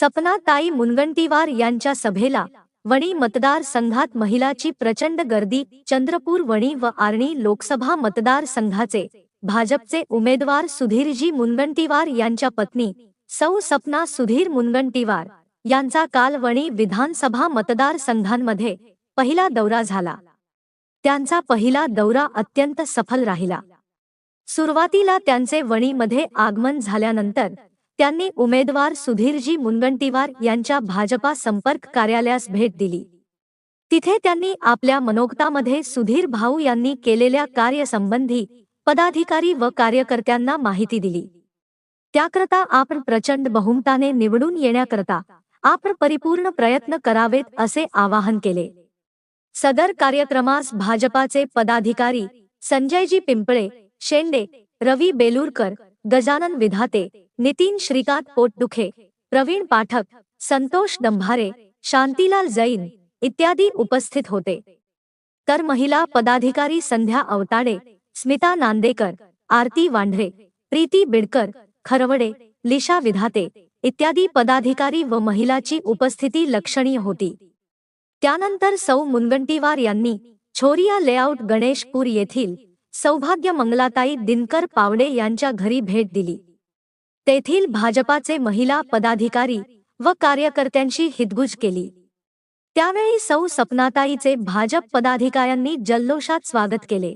सपना ताई मुनगंटीवार यांच्या सभेला वणी मतदार संघात महिलाची प्रचंड गर्दी चंद्रपूर वणी व आर्णी लोकसभा मतदार संघाचे भाजपचे उमेदवार सुधीरजी मुनगंटीवार यांच्या पत्नी सौ सपना सुधीर मुनगंटीवार यांचा काल वणी विधानसभा मतदार संघांमध्ये पहिला दौरा झाला. त्यांचा पहिला दौरा अत्यंत सफल राहिला. सुरुवातीला त्यांचे वणीमध्ये आगमन झाल्यानंतर त्यांनी उमेदवार सुधीरजी मुनगंटीवार यांच्या भाजपा संपर्क कार्यालयास भेट दिली. तिथे त्यांनी आपल्या मनोगतामध्ये सुधीर भाऊ यांनी केलेल्या कार्यसंबंधी पदाधिकारी व कार्यकर्त्यांना माहिती दिली. त्याकरता आपण प्रचंड बहुमताने निवडून येण्याकरता आपण परिपूर्ण प्रयत्न करावेत असे आवाहन केले. सदर कार्यक्रमास भाजपाचे पदाधिकारी संजयजी पिंपळे शेंडे रवी बेलूरकर गजानन विधाते नितीन श्रीकांत पोटदुखे प्रवीण पाठक संतोष दंभारे शांतीलाल जैन इत्यादी उपस्थित होते. तर महिला पदाधिकारी संध्या अवताडे स्मिता नांदेकर आरती वांढरे प्रीती बिडकर खरवडे लिशा विधाते इत्यादी पदाधिकारी व महिलाची उपस्थिती लक्षणीय होती. त्यानंतर सौ मुनगंटीवार यांनी छोरिया लेआउट गणेशपूर येथील सौभाग्य मंगलाताई दिनकर पावडे यांच्या घरी भेट दिली. तेथील भाजपाचे महिला पदाधिकारी व कार्यकर्त्यांशी हितगुज केली. त्यावेळी सौ सपनाताईचे भाजप पदाधिकाऱ्यांनी जल्लोषात स्वागत केले.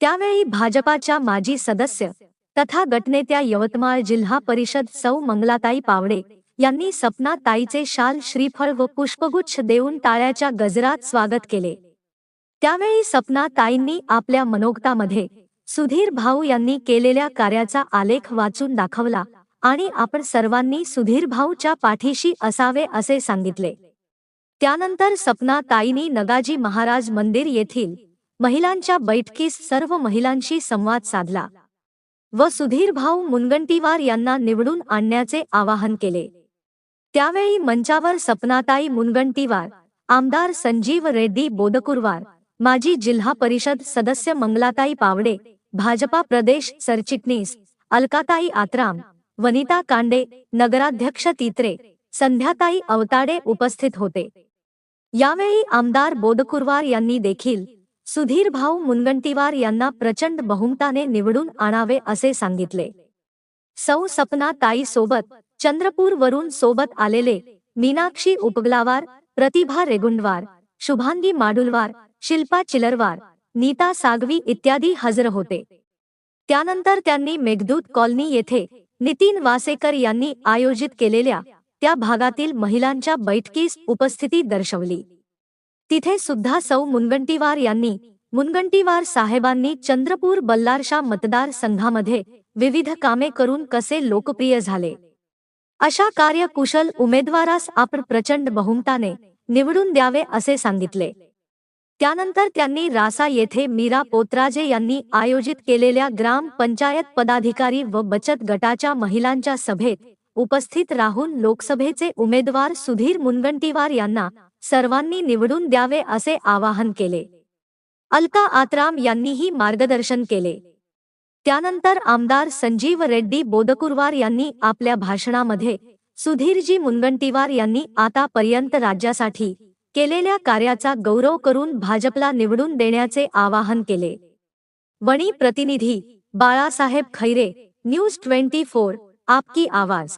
त्यावेळी भाजपाच्या माजी सदस्य तथा गटनेत्या यवतमाळ जिल्हा परिषद सौ मंगलाताई पावडे यांनी सपनाताईचे शाल श्रीफळ व पुष्पगुच्छ देऊन टाळ्याच्या गजरात स्वागत केले. त्यावेळी सपना ताईंनी आपल्या मनोगतामध्ये सुधीर भाऊ यांनी केलेल्या कार्याचा आलेख वाचून दाखवला आणि आपण सर्वांनी सुधीर भाऊच्या पाठीशी असावे असे सांगितले. त्यानंतर सपना ताईंनी नगाजी महाराज मंदिर येथील महिलांच्या बैठकीस सर्व महिलांशी संवाद साधला व सुधीर भाऊ मुनगंटीवार यांना निवडून आणण्याचे आवाहन केले. त्यावेळी मंचावर सपनाताई मुनगंटीवार आमदार संजीव रेड्डी बोदकुरवार माजी जिल्हा परिषद सदस्य मंगलाताई पावडे भाजपा प्रदेश सरचिटणीस अलकाताई आत्राम वनिता कांडे नगराध्यक्ष तित्रे संध्याताई अवताडे उपस्थित होते. यावेळी आमदार बोधकुरवार यांनी देखील सुधीर भाऊ मुनगंटीवार यांना प्रचंड बहुमताने निवडून आणावे असे सांगितले. सौ सपना ताई सोबत चंद्रपूर वरून सोबत आलेले मीनाक्षी उपगलावार प्रतिभा रेगुंडवार शुभांगी माडुलवार शिल्पा चिलरवार नीता सागवी इत्यादी हजर होते. त्यानंतर त्यांनी मेघदूत कॉलनी येथे नितीन वासेकर यांनी आयोजित केलेल्या त्या भागातील महिलांच्या बैठकीस उपस्थिती दर्शवली. तिथे सुद्धा सौ मुनगंटीवार यांनी मुनगंटीवार साहेबांनी चंद्रपूर बल्लारशा मतदार संघामध्ये विविध कामे करून कसे लोकप्रिय झाले. अशा कार्यकुशल उमेदवारास आपण प्रचंड बहुमताने निवडून द्यावे असे सांगितले. त्यानंतर त्यांनी रासा येथे मीरा पोत्राजे यांनी आयोजित केलेल्या ग्राम पंचायत पदाधिकारी व बचत गटाच्या महिलांच्या सभेत उपस्थित राहून लोकसभेचे उमेदवार सुधीर मुनगंटीवार यांना सर्वांनी निवडून द्यावे असे आवाहन केले. अलका आत्राम यांनीही मार्गदर्शन केले. त्यानंतर आमदार संजीव रेड्डी बोदकुरवार यांनी आपल्या भाषणामध्ये सुधीरजी मुनगंटीवार यांनी आतापर्यंत राज्यासाठी केलेल्या कार्याचा गौरव करून भाजपला निवडून देण्याचे आवाहन केले. वणी प्रतिनिधी Balasaheb Khaire news twenty four आपकी आवाज.